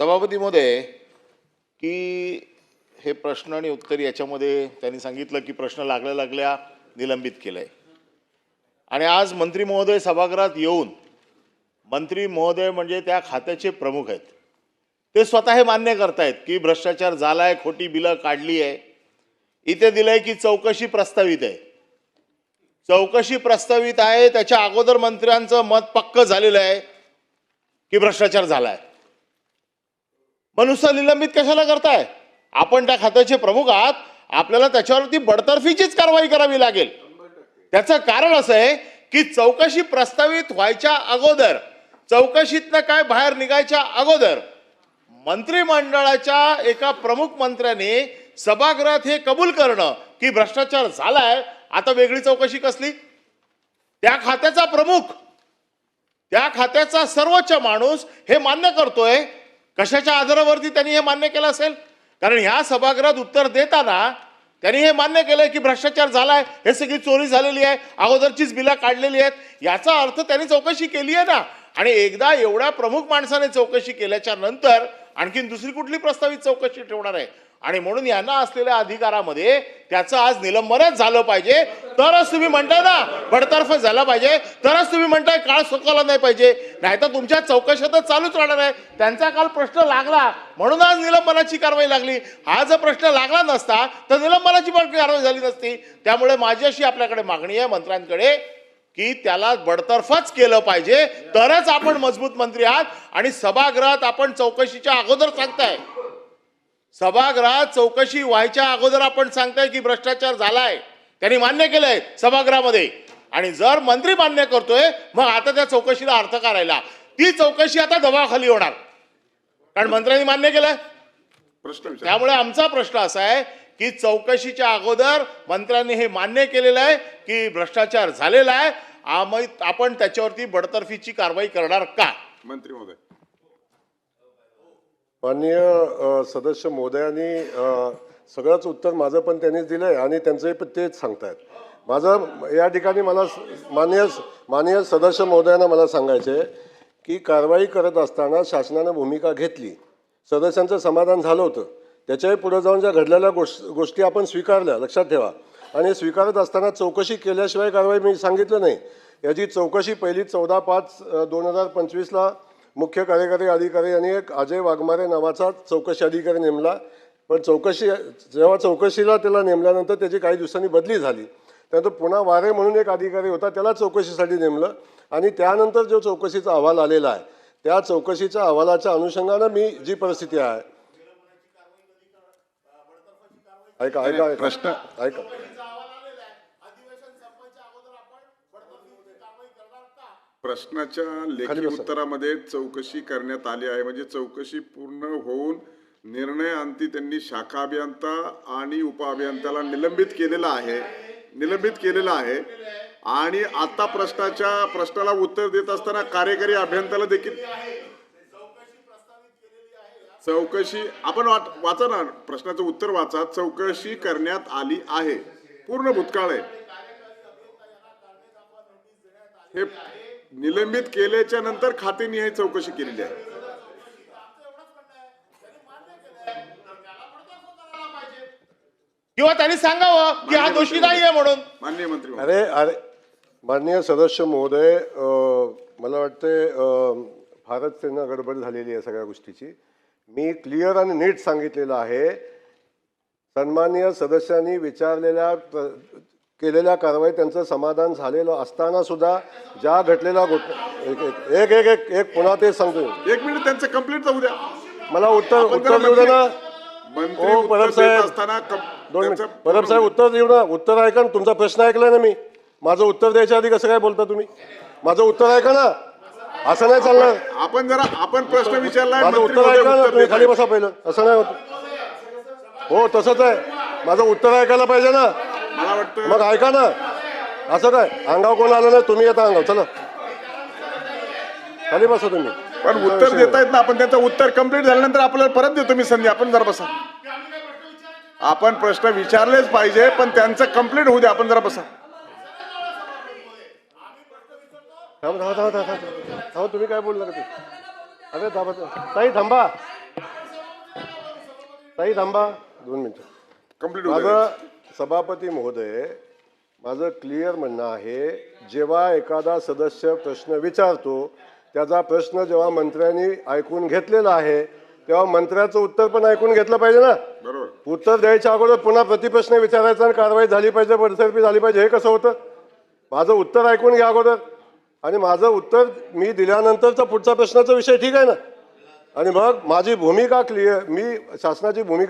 सभापती महोदय की हे प्रश्न आणि उत्तर याच्यामध्ये त्यांनी सांगितलं की प्रश्न लागल्या लागल्या निलंबित केलंय. आणि आज मंत्री महोदय सभागृहात येऊन मंत्री महोदय म्हणजे त्या खात्याचे प्रमुख आहेत. ते स्वतः हे मान्य करतायत की भ्रष्टाचार झालाय खोटी बिलं काढली आहे. इथे दिलंय की चौकशी प्रस्तावित आहे. चौकशी प्रस्तावित आहे त्याच्या अगोदर मंत्र्यांचं मत पक्क झालेलं आहे की भ्रष्टाचार झालाय. मग नुसतं निलंबित कशाला करताय? आपण त्या खात्याचे प्रमुख आहात. आपल्याला त्याच्यावरती बडतर्फीचीच कारवाई करावी लागेल. त्याचं कारण असं आहे की चौकशी प्रस्तावित व्हायच्या अगोदर चौकशीतनं काय बाहेर निघायच्या अगोदर मंत्रिमंडळाच्या एका प्रमुख मंत्र्याने सभागृहात हे कबूल करणं की भ्रष्टाचार झालाय आता वेगळी चौकशी कसली? त्या खात्याचा प्रमुख त्या खात्याचा सर्वोच्च माणूस हे मान्य करतोय कशाच्या आधारावरती त्यांनी हे मान्य केलं असेल? कारण ह्या सभागृहात उत्तर देताना त्यांनी हे मान्य केलंय की भ्रष्टाचार झालाय हे सगळी चोरी झालेली आहे अगोदरचीच बिला काढलेली आहेत. याचा अर्थ त्यांनी चौकशी केली आहे ना. आणि एकदा एवढ्या प्रमुख माणसाने चौकशी केल्याच्यानंतर आणखीन दुसरी कुठली प्रस्तावित चौकशी ठेवणार आहे? आणि म्हणून यांना असलेल्या अधिकारामध्ये त्याचं आज निलंबनच झालं पाहिजे. तरच तुम्ही म्हणताय ना बडतर्फ झाला पाहिजे. तरच तुम्ही म्हणताय काळ सोकवला नाही पाहिजे. नाहीतर तुमच्या चौकशातच चालूच राहणार आहे. त्यांचा काल प्रश्न लागला. म्हणून आज निलंबनाची कारवाई लागली. हा जर प्रश्न लागला नसता तर निलंबनाची पण कारवाई झाली नसती. त्यामुळे माझी अशी आपल्याकडे मागणी आहे मंत्र्यांकडे की त्याला बडतर्फच केलं पाहिजे. तरच आपण मजबूत मंत्री आहात आणि सभागृहात आपण चौकशीच्या अगोदर सांगताय. सभागृहात चौकशी व्हायच्या अगोदर आपण सांगताय की भ्रष्टाचार झालाय. त्यांनी मान्य केलंय सभागृहामध्ये. आणि जर मंत्री मान्य करतोय मग आता त्या चौकशीला अर्थ करायला ती चौकशी आता दबावाखाली होणार. कारण मंत्र्यांनी मान्य केलंय. प्रश्न विचार. त्यामुळे आमचा प्रश्न असा आहे की चौकशीच्या अगोदर मंत्र्यांनी हे मान्य केलेलं आहे की भ्रष्टाचार झालेला आहे. आम्ही आपण त्याच्यावरती बडतर्फीची कारवाई करणार का? मंत्री महोदय. माननीय सदस्य महोदयांनी सगळंच उत्तर माझं पण त्यांनीच दिलं आहे आणि त्यांचंही पण तेच सांगतायत. माझं या ठिकाणी मला माननीय माननीय सदस्य महोदयांना मला सांगायचं आहे की कारवाई करत असताना शासनानं भूमिका घेतली. सदस्यांचं समाधान झालं होतं. त्याच्याही पुढे जाऊन ज्या घडलेल्या गोष्ट गोष्टी आपण स्वीकारल्या लक्षात ठेवा. आणि स्वीकारत असताना चौकशी केल्याशिवाय कारवाई मी सांगितलं नाही. याची चौकशी पहिली चौदा पाच दोन हजार पंचवीसला मुख्य कार्यकारी अधिकारी यांनी एक अजय वाघमारे नावाचा चौकशी अधिकारी नेमला. पण चौकशी जेव्हा चौकशीला त्याला नेमल्यानंतर त्याची काही दिवसांनी बदली झाली. त्यानंतर पुन्हा वारे म्हणून एक अधिकारी होता त्याला चौकशीसाठी नेमलं. आणि त्यानंतर जो चौकशीचा अहवाल आलेला आहे त्या चौकशीच्या अहवालाच्या अनुषंगानं मी जी परिस्थिती आहे. ऐका ऐका ऐका. प्रश्न ऐका. प्रश्नाच्या लेखी. उत्तरामध्ये चौकशी करण्यात आली आहे. म्हणजे चौकशी पूर्ण होऊन निर्णय अंती त्यांनी शाखा अभियंता आणि उपअभियंत्याला निलंबित केलेला आहे. निलंबित केलेला आहे. आणि आता प्रश्नाच्या प्रश्नाला उत्तर देत असताना कार्यकारी अभियंत्याला देखील चौकशी आपण वाट- वाचा ना प्रश्नाचं उत्तर वाचा. चौकशी करण्यात आली आहे. पूर्ण भूतकाळ आहे. हे निलंबित केल्याच्यानंतर खातेनिहाय चौकशी केलेली आहे. किंवा त्यांनी सांगावं की हा दोषी नाही आहे म्हणून. माननीय मंत्री महोदय. अरे अरे माननीय सदस्य महोदय अ, मला वाटते अ, फारच त्यांना गडबड झालेली आहे सगळ्या गोष्टीची. मी क्लिअर आणि नीट सांगितलेलं आहे. सन्माननीय सदस्यांनी विचारलेल्या प्र- केलेल्या कारवाई त्यांचं समाधान झालेलं असताना सुद्धा ज्या घटलेल्या गोष्ट एक एक एक एक पुन्हा ते सांगतो एक मिनिट त्यांचं कंप्लीट जाऊ द्या. मला उत्तर उत्तर देऊ ना परब साहेब. असताना कम- दोन त्यांचं मिनिट परब साहेब उत्तर देऊ ना. उत्तर ऐका ना. तुमचा प्रश्न ऐकलाय ना मी. माझं उत्तर द्यायच्या आधी कसं काय बोलता तुम्ही? माझं उत्तर ऐका ना. असं नाही चालणार. आपण जरा आपण प्रश्न विचारलाय माझं उत्तर ऐका ना. तुम्ही खाली. बसा पहिलं. असं नाही होत. हो तसंच आहे. माझं उत्तर ऐकायला पाहिजे ना. मला वाटतं मग ऐका ना. असं काय? अंगाव कोण आलं नाही? तुम्ही येता अंगाव चला. खाली बसा तुम्ही. पण उत्तर देता येत ना आपण त्यांचं उत्तर कंप्लीट झाल्यानंतर आपल्याला परत देतो मी संधी. आपण जरा बसा. आपण प्रश्न विचारलेच पाहिजे पण त्यांचं कंप्लीट होऊ द्या. आपण जरा बसा. थांबा थांबा थांबा थांबा थांबा. थांबा तुम्ही काय बोलणार ते. अरे थांबा ताई थांबा. ताई थांबा. दोन मिनिटं. कंप्लीट माझं सभापती महोदय माझं क्लिअर म्हणणं आहे जेव्हा एखादा सदस्य प्रश्न विचारतो त्याचा प्रश्न जेव्हा मंत्र्यांनी ऐकून घेतलेला आहे तेव्हा मंत्र्याचं उत्तर पण ऐकून घेतलं पाहिजे ना? बरोबर. उत्तर द्यायच्या अगोदर पुन्हा प्रतिप्रश्न विचारायचा आणि कारवाई झाली पाहिजे बडतर्फी झाली पाहिजे हे कसं होतं? माझं उत्तर ऐकून घ्या अगोदर. आणि माझं उत्तर मी दिल्यानंतरचा पुढचा प्रश्नाचा विषय ठीक आहे ना? आणि मग माझी भूमिका क्लिअर मी शासनाची भूमिका